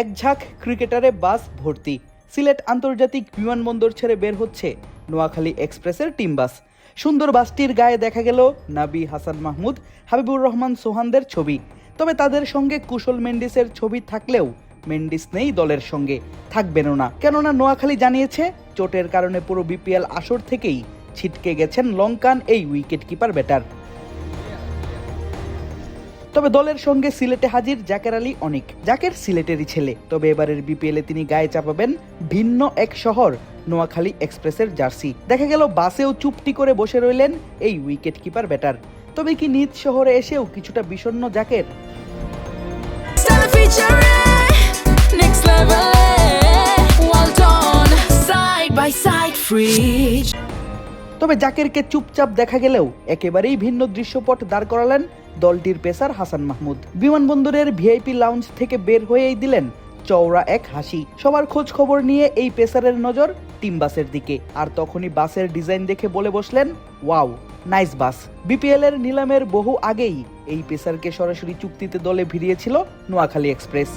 এক ঝাঁক ক্রিকেটারে বাস ভর্তি। সিলেট আন্তর্জাতিক বিমানবন্দর ছেড়ে বের হচ্ছে নোয়াখালী এক্সপ্রেসের টিম বাস। সুন্দর বাসটির গায়ে দেখা গেল নাবি হাসান মাহমুদ, হাবিবুর রহমান সোহানদের ছবি। তবে তাদের সঙ্গে কুশল মেন্ডিসের ছবি থাকলেও মেন্ডিস নেই দলের সঙ্গে। থাকবেনও না। কেননা নোয়াখালী জানিয়েছে, চোটের কারণে পুরো বিপিএল আসর থেকেই ছিটকে গেছেন লঙ্কান এই উইকেট কিপার ব্যাটার। তবে দলের সঙ্গে সিলেটে হাজির জাকের আলী অনেক। জাকের সিলেটেরই ছেলে। তবে এবারের বিপিএলে তিনি গায়ে চাপাবেন ভিন্ন এক শহর, নোয়াখালী এক্সপ্রেসের জার্সি। দেখা গেল বাসেও চুপটি করে বসে রইলেন এই উইকেট কিপার ব্যাটার। তবে কি নিজ শহরে এসেও কিছুটা বিষণ্ণ জাকের? Next. তবে জাকেরকে চুপচাপ দেখা গেলেও একেবারেই ভিন্ন দৃশ্যপট দাঁড় করালেন দলটির পেসার হাসান মাহমুদ। বিমানবন্দরের ভিআইপি লাউঞ্জ থেকে বের হয়েই দিলেন চওড়া এক হাসি। সবার খোঁজ খবর নিয়ে এই পেসারের নজর টিম বাসের দিকে। আর তখনই বাসের ডিজাইন দেখে বলে বসলেন, ওয়াও, নাইস বাস। বিপিএল এর নিলামের বহু আগেই এই পেসারকে সরাসরি চুক্তিতে দলে ভিড়িয়েছিল নোয়াখালী এক্সপ্রেস।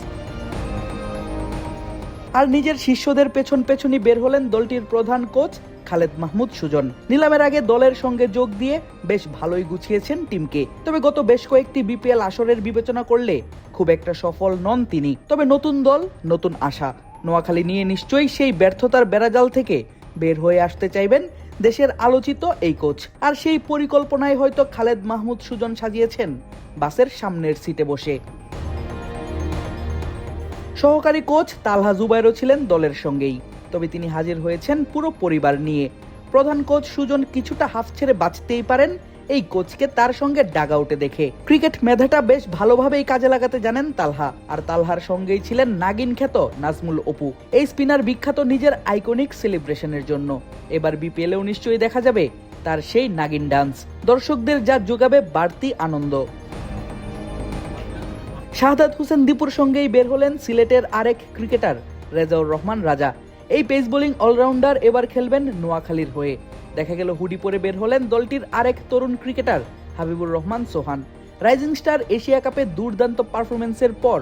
আর নিজের শিষ্যদের পেছন পেছনই বের হলেন দলটির প্রধান কোচ খালেদ মাহমুদ সুজন। নিলামের আগে দলের সঙ্গে যোগ দিয়ে বেশ ভালোই গুছিয়েছেন টিমকে। তবে গত বেশ কয়েকটি বিপিএল আসরের বিবেচনা করলে খুব একটা সফল নন তিনি। তবে নতুন দল, নতুন আশা। নোয়াখালী নিয়ে নিশ্চয়ই সেই ব্যর্থতার বেড়াজাল থেকে বের হয়ে আসতে চাইবেন দেশের আলোচিত এই কোচ। আর সেই পরিকল্পনায় হয়তো খালেদ মাহমুদ সুজন সাজিয়েছেন বাসের সামনের সিটে বসে। সহকারী কোচ তালহা জুবাইরও ছিলেন দলের সঙ্গেই। তবে তিনি হাজির হয়েছেন পুরো পরিবার নিয়ে। প্রধান কোচ সুজন কিছুটা হাফ ছেড়ে বাঁচতেই পারেন, এই কোচকে তার সঙ্গে ডাগ আউটে দেখে। ক্রিকেট মেধাটা বেশ ভালোভাবেই কাজে লাগাতে জানেন তালহা, আর তালহার সঙ্গেই ছিলেন নাগিন খ্যাত নাজমুল অপু। এই স্পিনার বিখ্যাত নিজের আইকনিক সেলিব্রেশনের জন্য। এবার বিপিএলেও নিশ্চয়ই দেখা যাবে তার সেই নাগিন ডান্স। দর্শকদের যা যোগাবে বাড়তি আনন্দ। শাহাদাত হোসেন দীপুর সঙ্গেই বের হলেন সিলেটের আরেক ক্রিকেটার, রেজাউর রহমান রাজা। এই পেস বোলিং অলরাউন্ডার এবার খেলবেন নোয়াখালীর হয়ে। দেখা গেল হুডি পরে বের হলেন দলটির আরেক তরুণ cricketer, Habibur Rahman Sohan. Rising star Asia কাপে দুর্দান্ত পারফরমেন্সের পর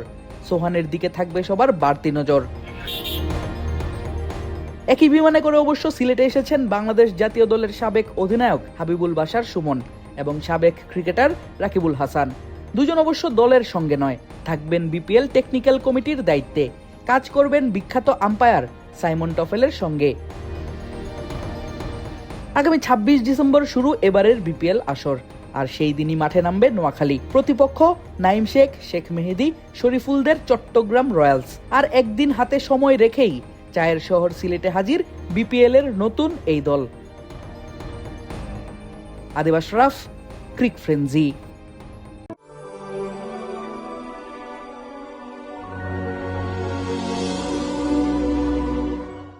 সোহানের দিকে থাকবে সবার বাড়তি নজর। একই বিমানে করে অবশ্য সিলেটে এসেছেন বাংলাদেশ জাতীয় দলের সাবেক অধিনায়ক হাবিবুল বাশার সুমন এবং সাবেক ক্রিকেটার রাকিবুল হাসান। দুজন অবশ্য দলের সঙ্গে নয়, থাকবেন বিপিএল টেকনিক্যাল কমিটির দায়িত্বে। কাজ করবেন বিখ্যাত আম্পায়ার সাইমন টফেলের সঙ্গে। আগামী ছাব্বিশ ডিসেম্বর শুরু এবারের বিপিএল আসর। আর সেই দিনই মাঠে নামবে নোয়াখালী। প্রতিপক্ষ নাইম শেখ শেখ মেহেদি, শরীফুলদের চট্টগ্রাম রয়্যালস। আর একদিন হাতে সময় রেখেই চায়ের শহর সিলেটে হাজির বিপিএল এর নতুন এই দল। আদিবাস রাফ, ক্রিক ফ্রেন্জি